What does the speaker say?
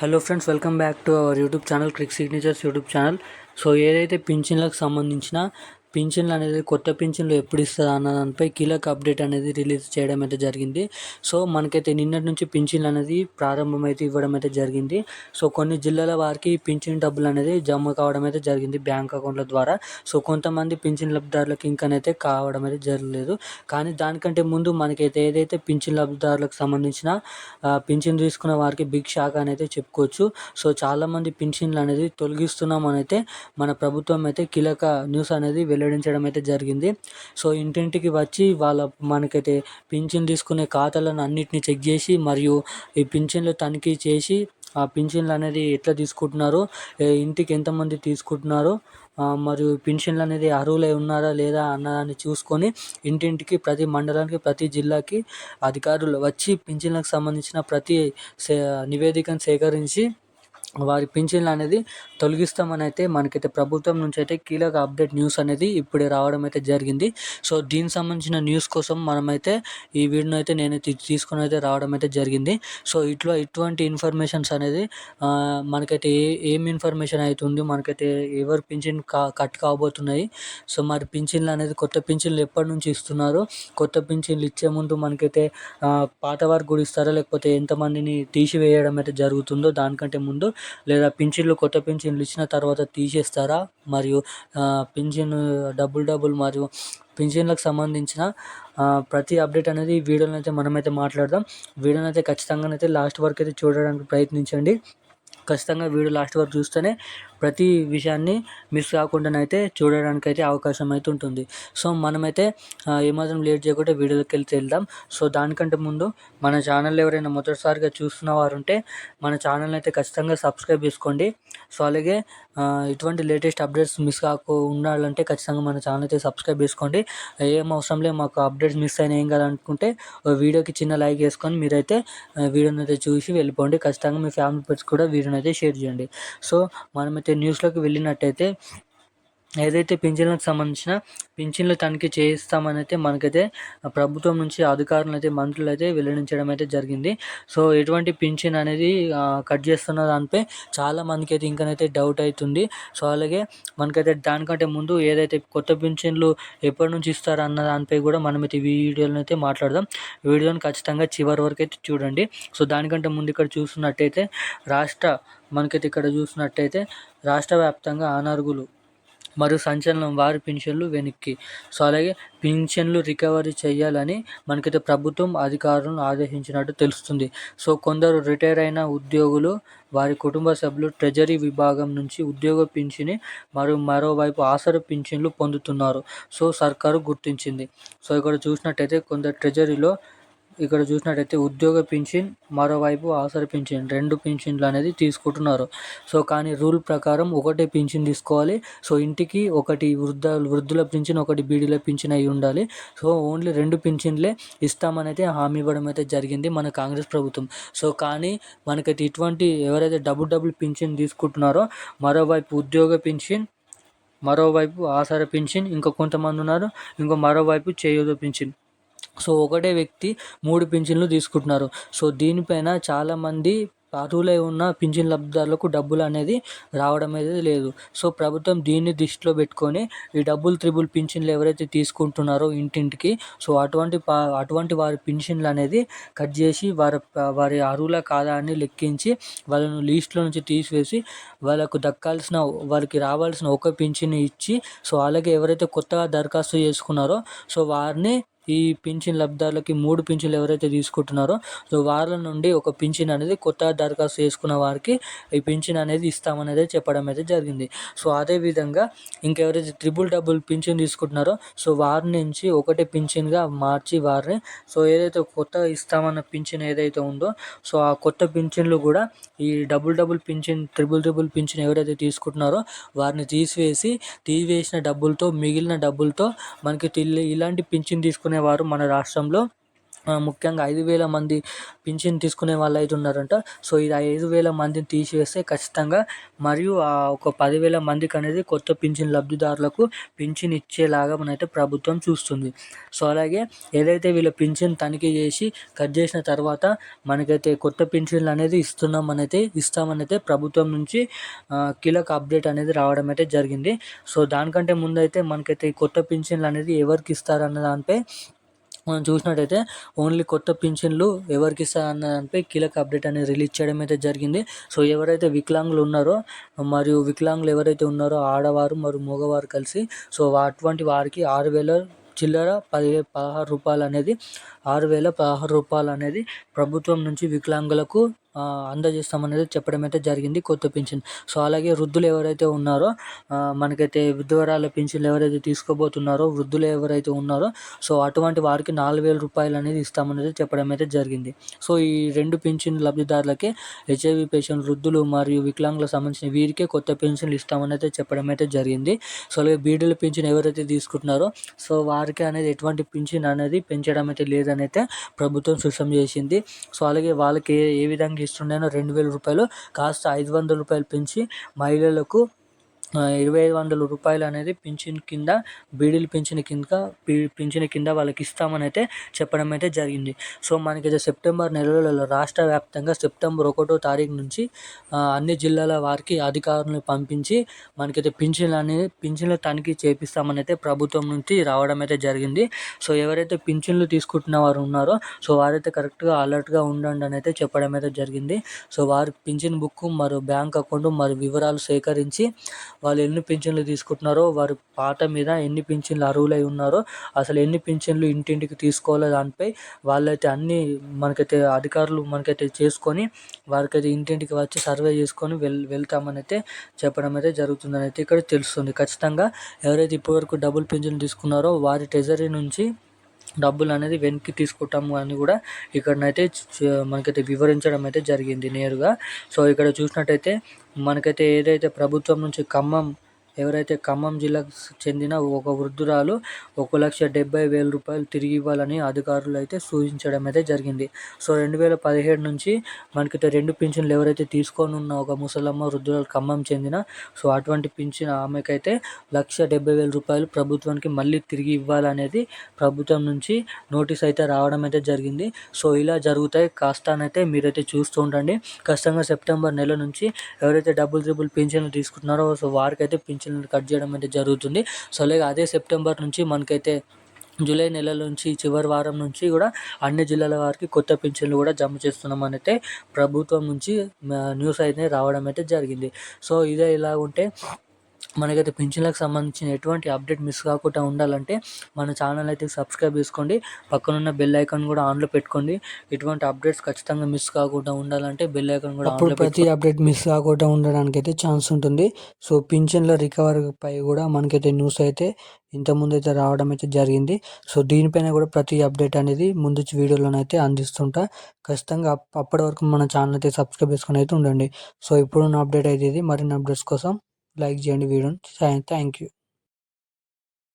Hello friends welcome back to our YouTube channel Crick Signatures YouTube channel so ఏదైతే పింఛన్లకు సంబంధించిన పింఛన్లు అనేది కొత్త పింఛన్లు ఎప్పుడు ఇస్తుంది అన్న దానిపై కీలక అప్డేట్ అనేది రిలీజ్ చేయడం అయితే జరిగింది. సో మనకైతే నిన్నటి నుంచి పింఛన్లు అనేది ప్రారంభమైతే ఇవ్వడం అయితే జరిగింది. సో కొన్ని జిల్లాల వారికి పింఛన్ డబ్బులు అనేది జమ కావడం అయితే జరిగింది బ్యాంక్ అకౌంట్ల ద్వారా. సో కొంతమంది పింఛన్ లబ్ధిదారులకు ఇంకనైతే కావడం అయితే జరగలేదు. కానీ దానికంటే ముందు మనకైతే ఏదైతే పింఛన్ లబ్ధిదారులకు సంబంధించిన పింఛన్ తీసుకున్న వారికి బిగ్ షాక్ అనేది చెప్పుకోవచ్చు. సో చాలామంది పింఛన్లు అనేది తొలగిస్తున్నామని అయితే మన ప్రభుత్వం అయితే కీలక న్యూస్ అనేది వెల్లడించడం అయితే జరిగింది. సో ఇంటింటికి వచ్చి వాళ్ళ మనకైతే పింఛన్ తీసుకునే ఖాతాలను అన్నిటిని చెక్ చేసి మరియు ఈ పింఛన్లు తనిఖీ చేసి ఆ పింఛన్లు అనేది ఎట్లా తీసుకుంటున్నారో ఇంటికి ఎంతమంది తీసుకుంటున్నారో మరియు పింఛన్లు అనేది అర్హులై ఉన్నారా లేదా అన్నదాన్ని చూసుకొని ఇంటింటికి ప్రతి మండలానికి ప్రతి జిల్లాకి అధికారులు వచ్చి పింఛన్లకు సంబంధించిన ప్రతి సే నివేదికను సేకరించి వారి పింఛన్లు అనేది తొలగిస్తామని అయితే మనకైతే ప్రభుత్వం నుంచి అయితే కీలక అప్డేట్ న్యూస్ అనేది ఇప్పుడే రావడం అయితే జరిగింది. సో దీనికి సంబంధించిన న్యూస్ కోసం మనమైతే ఈ వీడియోని అయితే నేను తీసుకొని అయితే రావడం అయితే జరిగింది. సో ఇట్లా ఇటువంటి ఇన్ఫర్మేషన్స్ అనేది మనకైతే ఏ ఏం ఇన్ఫర్మేషన్ అవుతుంది మనకైతే ఎవరు పింఛన్ కా కట్ కాబోతున్నాయి. సో మరి పింఛన్లు అనేది కొత్త పింఛన్లు ఎప్పటి నుంచి ఇస్తున్నారు? కొత్త పింఛన్లు ఇచ్చే ముందు మనకైతే పాత వారికి కూడా ఇస్తారా? లేకపోతే ఎంతమందిని తీసివేయడం అయితే జరుగుతుందో దానికంటే ముందు లేదా పింఛన్లు కొత్త పింఛన్లు ఇచ్చిన తర్వాత తీసేస్తారా? మరియు పింఛన్ డబుల్ డబుల్ మరియు పింఛన్లకు సంబంధించిన ప్రతి అప్డేట్ అనేది ఈ వీడియోని అయితే మనమైతే మాట్లాడదాం. వీడియోని అయితే ఖచ్చితంగా అయితే లాస్ట్ వరకు అయితే చూడడానికి ప్రయత్నించండి. ఖచ్చితంగా వీడియో లాస్ట్ వరకు చూస్తేనే ప్రతి విషయాన్ని మిస్ కాకుండానైతే చూడడానికి అయితే అవకాశం అయితే ఉంటుంది సో మనమైతే ఏమాత్రం లేట్ చేయకుండా వీడియోలోకి వెళ్తే వెళ్దాం. సో దానికంటే ముందు మన ఛానల్ ఎవరైనా మొదటిసారిగా చూస్తున్న వారు ఉంటే మన ఛానల్ని అయితే ఖచ్చితంగా సబ్స్క్రైబ్ చేసుకోండి. సో అలాగే ఇటువంటి లేటెస్ట్ అప్డేట్స్ మిస్ కాకుండా ఉండాలంటే ఖచ్చితంగా మన ఛానల్ అయితే సబ్స్క్రైబ్ చేసుకోండి. ఏం అవసరం లేదు మాకు అప్డేట్స్ మిస్ అయినా ఏం కాదనుకుంటే వీడియోకి చిన్న లైక్ వేసుకొని మీరైతే వీడియోని అయితే చూసి వెళ్ళిపోండి. ఖచ్చితంగా మీ ఫ్యామిలీ మెంబర్స్ కూడా వీడియోని అయితే షేర్ చేయండి. సో మనమైతే న్యూస్లోకి వెళ్ళినట్టయితే ఏదైతే పింఛన్లకు సంబంధించిన పింఛన్లు తనిఖీ చేయిస్తామని అయితే మనకైతే ప్రభుత్వం నుంచి అధికారులు అయితే మంత్రులు అయితే వెల్లడించడం అయితే జరిగింది. సో ఎటువంటి పింఛన్ అనేది కట్ చేస్తున్న దానిపై చాలా మందికి అయితే ఇంకనైతే డౌట్ అవుతుంది. సో అలాగే మనకైతే దానికంటే ముందు ఏదైతే కొత్త పింఛన్లు ఎప్పటి నుంచి ఇస్తారు అన్న దానిపై కూడా మనమైతే ఈ అయితే మాట్లాడదాం. వీడియోని ఖచ్చితంగా చివరి వరకు అయితే చూడండి. సో దానికంటే ముందు ఇక్కడ చూస్తున్నట్టయితే రాష్ట్ర మనకైతే ఇక్కడ చూసినట్టయితే రాష్ట్ర వ్యాప్తంగా అనర్హులు మరియు సంచలనం వారి పింఛన్లు వెనక్కి. సో అలాగే పింఛన్లు రికవరీ చేయాలని మనకైతే ప్రభుత్వం అధికారులను ఆదేశించినట్టు తెలుస్తుంది. సో కొందరు రిటైర్ అయిన ఉద్యోగులు వారి కుటుంబ సభ్యులు ట్రెజరీ విభాగం నుంచి ఉద్యోగ పింఛని మరియు మరోవైపు ఆసరు పింఛన్లు పొందుతున్నారు. సో సర్కారు గుర్తించింది. సో ఇక్కడ చూసినట్టయితే కొందరు ట్రెజరీలో ఇక్కడ చూసినట్టయితే ఉద్యోగ పింఛన్ మరోవైపు ఆసర పింఛన్ రెండు పింఛన్లు అనేది తీసుకుంటున్నారు. సో కానీ రూల్ ప్రకారం ఒకటే పింఛన్ తీసుకోవాలి. సో ఇంటికి ఒకటి వృద్ధ వృద్ధుల పింఛన్ ఒకటి బీడీల పింఛన్ అయి ఉండాలి. సో ఓన్లీ రెండు పింఛన్లే ఇస్తామనైతే హామీ ఇవ్వడం అయితే జరిగింది మన కాంగ్రెస్ ప్రభుత్వం. సో కానీ మనకైతే ఇటువంటి ఎవరైతే డబుల్ డబుల్ పింఛన్ తీసుకుంటున్నారో మరోవైపు ఉద్యోగ పింఛన్ మరోవైపు ఆసర పింఛన్ ఇంకా కొంతమంది ఉన్నారు ఇంకో మరోవైపు చేయూత పింఛన్. సో ఒకటే వ్యక్తి మూడు పింఛన్లు తీసుకుంటున్నారు. సో దీనిపైన చాలామంది అర్హులై ఉన్న పింఛన్ లబ్ధిదారులకు డబ్బులు అనేది రావడం అనేది లేదు. సో ప్రభుత్వం దీన్ని దృష్టిలో పెట్టుకొని ఈ డబ్బులు త్రిబుల్ పింఛన్లు ఎవరైతే తీసుకుంటున్నారో ఇంటింటికి సో అటువంటి పా- అటువంటి వారి పింఛన్లు అనేది కట్ చేసి వారి వారి అర్హుల కాదా అని లెక్కించి వాళ్ళను లిస్ట్లో నుంచి తీసివేసి వాళ్ళకు దక్కాల్సిన వారికి రావాల్సిన ఒక పింఛన్ ఇచ్చి సో అలాగే ఎవరైతే కొత్తగా దరఖాస్తు చేసుకున్నారో సో వారిని ఈ పింఛన్ లబ్ధిదారులకి మూడు పింఛన్లు ఎవరైతే తీసుకుంటున్నారో సో వాళ్ళ నుండి ఒక పింఛన్ అనేది కొత్త దరఖాస్తు చేసుకున్న వారికి ఈ పింఛన్ అనేది ఇస్తామనేది చెప్పడం అయితే జరిగింది. సో అదే విధంగా ఇంకెవరైతే ట్రిపుల్ డబుల్ పింఛన్ తీసుకుంటున్నారో సో వారి నుంచి ఒకటే పింఛన్గా మార్చి వారిని సో ఏదైతే కొత్త ఇస్తామన్న పింఛన్ ఏదైతే ఉందో సో ఆ కొత్త పింఛన్లు కూడా ఈ డబుల్ డబుల్ పింఛన్ ట్రిపుల్ ట్రిపుల్ పింఛన్ ఎవరైతే తీసుకుంటున్నారో వారిని తీసివేసి తీసివేసిన డబ్బులతో మిగిలిన డబ్బులతో మనకి తిల్లి- ఇలాంటి పింఛన్ చేసుకునేవారు మన రాష్ట్రంలో. ముఖ్యంగా ఐదు వేల మంది పింఛన్ తీసుకునే వాళ్ళు అయితే ఉన్నారంట. సో ఇది ఐదు వేల మందిని తీసివేస్తే ఖచ్చితంగా మరియు ఆ ఒక పదివేల మందికి అనేది కొత్త పింఛన్ లబ్ధిదారులకు పింఛన్ ఇచ్చేలాగా మనైతే ప్రభుత్వం చూస్తుంది. సో అలాగే ఏదైతే వీళ్ళ పింఛన్ తనిఖీ చేసి కట్ చేసిన తర్వాత మనకైతే కొత్త పింఛన్లు అనేది ఇస్తున్నామనైతే ఇస్తామనైతే ప్రభుత్వం నుంచి కీలక అప్డేట్ అనేది రావడం అయితే జరిగింది. సో దానికంటే ముందైతే మనకైతే ఈ కొత్త పింఛన్లు అనేది ఎవరికి ఇస్తారన్న దానిపై మనం చూసినట్టయితే ఓన్లీ కొత్త పింఛన్లు ఎవరికి ఇస్తారన్న దానిపై కీలక అప్డేట్ అనేది రిలీజ్ చేయడం అయితే జరిగింది. సో ఎవరైతే వికలాంగులు ఉన్నారో మరియు వికలాంగులు ఎవరైతే ఉన్నారో ఆడవారు మరియు మగవారు కలిసి సో అటువంటి వారికి ఆరు వేల చిల్లర పది పదహారు రూపాయలు అనేది ఆరు వేల పదహారు రూపాయలు అనేది ప్రభుత్వం నుంచి వికలాంగులకు అందజేస్తామనేది చెప్పడం అయితే జరిగింది కొత్త పింఛన్. సో అలాగే వృద్ధులు ఎవరైతే ఉన్నారో మనకైతే విధవరాల పింఛన్లు ఎవరైతే తీసుకోబోతున్నారో వృద్ధులు ఎవరైతే ఉన్నారో సో అటువంటి వారికి నాలుగు వేల రూపాయలు అనేది ఇస్తామనేది చెప్పడం అయితే జరిగింది. సో ఈ రెండు పింఛన్ లబ్ధిదారులకి హెచ్ఐవి పేషెంట్ వృద్ధులు మరియు వికలాంగులకు సంబంధించిన వీరికే కొత్త పెన్షన్లు ఇస్తామని అయితే చెప్పడం అయితే జరిగింది. సో అలాగే బీడీల పింఛన్ ఎవరైతే తీసుకుంటున్నారో సో వారికి అనేది ఎటువంటి పింఛన్ అనేది పెంచడం అయితే లేదని అయితే ప్రభుత్వం స్పష్టం చేసింది. సో అలాగే వాళ్ళకి ఏ విధంగా ఇస్తుండేను రెండు వేల రూపాయలు కాస్త ఐదు వందల రూపాయలు పెంచి మహిళలకు ఇరవై ఐదు వందల రూపాయలు అనేది పింఛన్ కింద బీడీలు పింఛన్ కింద పింఛన్ కింద వాళ్ళకి ఇస్తామని అయితే చెప్పడం అయితే జరిగింది. సో మనకైతే సెప్టెంబర్ నెలలో రాష్ట్ర వ్యాప్తంగా సెప్టెంబర్ ఒకటో తారీఖు నుంచి అన్ని జిల్లాల వారికి అధికారులను పంపించి మనకైతే పింఛన్లు అనేది పింఛన్లు తనిఖీ చేపిస్తామని అయితే ప్రభుత్వం నుంచి రావడం అయితే జరిగింది. సో ఎవరైతే పింఛన్లు తీసుకుంటున్న వారు ఉన్నారో సో వారైతే కరెక్ట్గా అలర్ట్గా ఉండండి అని అయితే చెప్పడం అయితే జరిగింది. సో వారి పింఛన్ బుక్ మరియు బ్యాంక్ అకౌంట్ మరియు వివరాలు సేకరించి వాళ్ళు ఎన్ని పింఛన్లు తీసుకుంటున్నారో వారి పాట మీద ఎన్ని పింఛన్లు అర్హులై ఉన్నారో అసలు ఎన్ని పింఛన్లు ఇంటింటికి తీసుకోవాలో దానిపై వాళ్ళైతే అన్ని మనకైతే అధికారులు మనకైతే చేసుకొని వారికైతే ఇంటింటికి వచ్చి సర్వే చేసుకొని వెల్ వెళ్తామని అయితే చెప్పడం అయితే జరుగుతుందని అయితే ఇక్కడ తెలుస్తుంది. ఖచ్చితంగా ఎవరైతే ఇప్పటివరకు డబుల్ పింఛన్లు తీసుకున్నారో వారి ట్రెజరీ నుంచి డబ్బులు అనేది వెనక్కి తీసుకుంటాము అని కూడా ఇక్కడనైతే మనకైతే వివరించడం అయితే జరిగింది నేరుగా. సో ఇక్కడ చూసినట్టయితే మనకైతే ఏదైతే ప్రభుత్వం నుంచి ఖమ్మం ఎవరైతే ఖమ్మం జిల్లాకు చెందిన ఒక వృద్ధురాలు ఒక లక్ష డెబ్బై వేల రూపాయలు తిరిగి ఇవ్వాలని అధికారులు అయితే సూచించడం అయితే జరిగింది. సో రెండు వేల పదిహేడు నుంచి మనకైతే రెండు పింఛన్లు ఎవరైతే తీసుకొని ఉన్న ఒక ముసలమ్మ వృద్ధురాలు ఖమ్మం చెందిన సో అటువంటి పింఛన్ ఆమెకైతే లక్ష డెబ్బై వేల రూపాయలు ప్రభుత్వానికి మళ్ళీ తిరిగి ఇవ్వాలనేది ప్రభుత్వం నుంచి నోటీస్ అయితే రావడం అయితే జరిగింది. సో ఇలా జరుగుతాయి. కాస్తానైతే మీరైతే చూస్తూ ఉండండి. ఖచ్చితంగా సెప్టెంబర్ నెల నుంచి ఎవరైతే డబుల్ ట్రిపుల్ పింఛన్లు తీసుకుంటున్నారో సో వారికైతే పింఛన్ పింఛన్లు కట్ చేయడం అయితే జరుగుతుంది. సో అలాగే అదే సెప్టెంబర్ నుంచి మనకైతే జూలై నెల నుంచి చివరి వారం నుంచి కూడా అన్ని జిల్లాల వారికి కొత్త పింఛన్లు కూడా జమ చేస్తున్నామని అయితే ప్రభుత్వం నుంచి న్యూస్ అయితే రావడం అయితే జరిగింది. సో ఇదే ఇలా ఉంటే మనకైతే పింఛన్లకు సంబంధించిన ఎటువంటి అప్డేట్ మిస్ కాకుండా ఉండాలంటే మన ఛానల్ అయితే సబ్స్క్రైబ్ చేసుకోండి. పక్కనున్న బెల్ ఐకాన్ కూడా ఆన్లో పెట్టుకోండి. ఇటువంటి అప్డేట్స్ ఖచ్చితంగా మిస్ కాకుండా ఉండాలంటే బెల్ ఐకాన్ కూడా అప్పుడు ప్రతి అప్డేట్ మిస్ కాకుండా ఉండడానికి అయితే ఛాన్స్ ఉంటుంది. సో పింఛన్ల రికవరీ పై కూడా మనకైతే న్యూస్ అయితే ఇంతకుముందు అయితే రావడం అయితే జరిగింది. సో దీనిపైన కూడా ప్రతి అప్డేట్ అనేది ముందు వీడియోలోనైతే అందిస్తుంటా. ఖచ్చితంగా అప్పటి వరకు మన ఛానల్ అయితే సబ్స్క్రైబ్ చేసుకుని అయితే ఉండండి. సో ఇప్పుడున్న అప్డేట్ అయితే ఇది. మరిన్ని అప్డేట్స్ కోసం లైక్ చేయండి వీడియోని థ్యాంక్ యూ